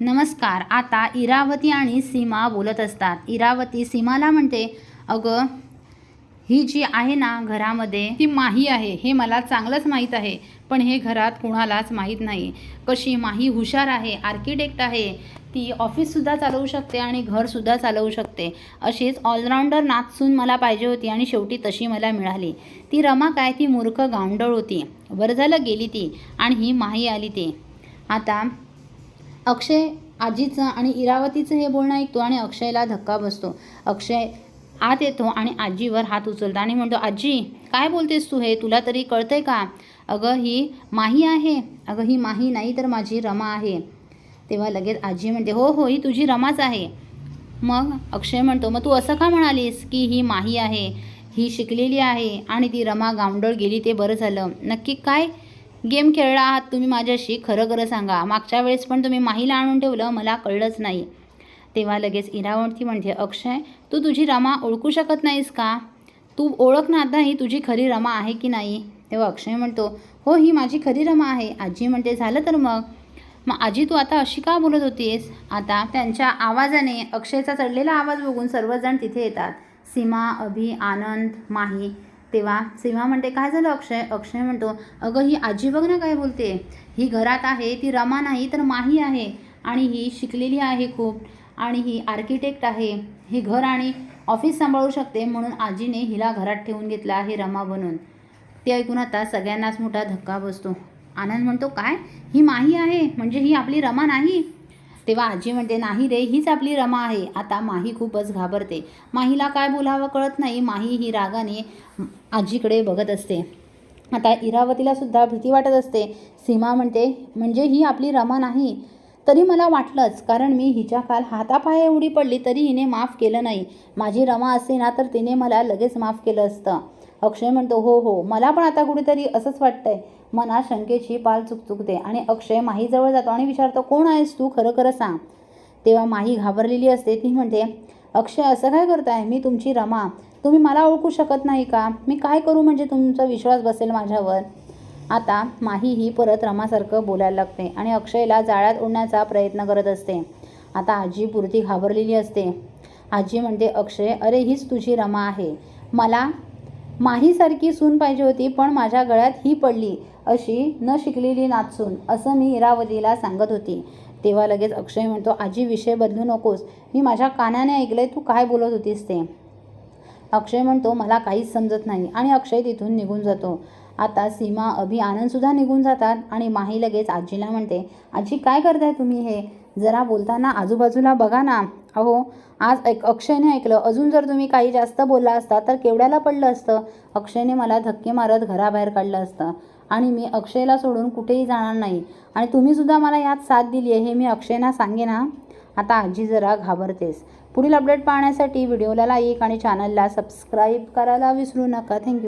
नमस्कार. आता इरावती आणि सीमा बोलत असतात. इरावती सीमाला म्हणते अगं ही जी आहे ना घरामध्ये ती माही आहे. हे मला चांगलंच माहीत आहे पण हे घरात कुणालाच माहीत नाही. कशी माही हुशार आहे आर्किटेक्ट आहे ती ऑफिससुद्धा चालवू शकते आणि घरसुद्धा चालवू शकते. अशीच ऑलराऊंडर नाचसून मला पाहिजे होती आणि शेवटी तशी मला मिळाली. ती रमा काय ती मूर्ख गावंडळ होती. बरं झालं गेली ती आणि ही माही आली ती. आता अक्षय आजीचं आणि इरावतीचं हे बोलणं ऐकतो आणि अक्षयला धक्का बसतो. अक्षय आत येतो आणि आजीवर हात उचलतो आणि म्हणतो आजी काय बोलतेस तू हे? तुला तरी कळतंय का? अगं ही माही आहे. अगं ही माही नाही तर माझी रमा आहे. तेव्हा लगेच आजी म्हणते हो हो ही तुझी रमाच आहे. मग अक्षय म्हणतो मग तू असं का म्हणालीस की ही माही आहे? ही शिकलेली आहे आणि ती रमा गावंडळ गेली ते बरं झालं. नक्की काय गेम खेळला आहात तुम्ही माझ्याशी खरं खरं सांगा. मागच्या वेळेस पण तुम्ही माहीला आणून ठेवलं मला कळलंच नाही. तेव्हा लगेच इरावंती म्हणते अक्षय तू तुझी रमा ओळखू शकत नाहीस का? तू ओळख ना आता ही तुझी खरी रमा आहे की नाही? तेव्हा अक्षय म्हणतो हो ही माझी खरी रमा आहे. आजी म्हणते झालं तर मग? मग आजी तू आता अशी का बोलत होतीस? आता त्यांच्या आवाजाने अक्षयचा चढलेला आवाज बघून सर्वजण तिथे येतात. सीमा अभि आनंद माही तेव्हा सीमा म्हणते काय झालं अक्षय? अक्षय म्हणतो अगं ही आजी बघ ना काय बोलते. ही घरात आहे ती रमा नाही तर माही आहे आणि ही शिकलेली आहे खूप आणि ही आर्किटेक्ट आहे. ही घर आणि ऑफिस सांभाळू शकते म्हणून आजीने हिला घरात ठेवून घेतलं आहे रमा बनून. ते ऐकून आता सगळ्यांनाच मोठा धक्का बसतो. आनंद म्हणतो काय? ही माही आहे? म्हणजे ही आपली रमा नाही? तेव्हा आजी म्हणते नाही रे हीच आपली रमा आहे. आता माही खूपच घाबरते. माहीला काय बोलावं कळत नाही. माही ही रागाने आजीकडे बघत असते. आता इरावतीला सुद्धा भीती वाटत असते. सीमा म्हणते म्हणजे ही आपली रमा नाही? तरी मला वाटलंच. कारण मी हिच्या काल हातापाय एवढी पडली तरी हिने माफ केलं नाही. माझी रमा असे ना तर तिने मला लगेच माफ केलं असतं. अक्षय म्हणतो हो हो मला पण आता कुठेतरी असंच वाटतंय. मनात शंकेची पाल चुकचुकते आणि अक्षय माहीजवळ जातो आणि विचारतो कोण आहेस तू? खरं खरं सांग. तेव्हा माही घाबरलेली असते. ती म्हणते अक्षय असं काय करताय? मी तुमची रमा. तुम्ही मला ओळखू शकत नाही का? मी काय करू म्हणजे तुमचा विश्वास बसेल माझ्यावर? आता माही ही परत रमासारखं बोलायला लागते आणि अक्षयला जाळ्यात ओढण्याचा प्रयत्न करत असते. आता आजी पुरती घाबरलेली असते. आजी म्हणते अक्षय अरे हीच तुझी रमा आहे. मला माहीसारखी सून पाहिजे होती पण माझ्या गळ्यात ही पडली अशी न शिकलेली नाचून असं मी इरावतीला सांगत होती. तेव्हा लगेच अक्षय म्हणतो आजी विषय बदलू नकोस. मी माझ्या कानाने ऐकलंय तू काय बोलत होतीस ते? अक्षय म्हणतो मला काहीच समजत नाही. आणि अक्षय तिथून निघून जातो. आता सीमा अभि आनंदसुद्धा निघून जातात आणि माही लगेच आजीला म्हणते आजी काय करताय तुम्ही हे? जरा बोलताना आजूबाजूला बघा ना. अहो आज एक अक्षयने ऐकलं. अजून जर तुम्ही काही जास्त बोलला असता तर केवढ्याला पडलं असतं? अक्षयने मला धक्के मारत घराबाहेर काढलं असतं. आणि मी अक्षयला सोडून कुठेही जाणार नाही. आणि तुम्हीसुद्धा मला यात साथ दिली आहे हे मी अक्षयना सांगेन ना आता आजी जरा घाबरतेस. पुढील अपडेट पाहण्यासाठी व्हिडिओला लाईक आणि चॅनलला सबस्क्राईब करायला विसरू नका. थँक्यू.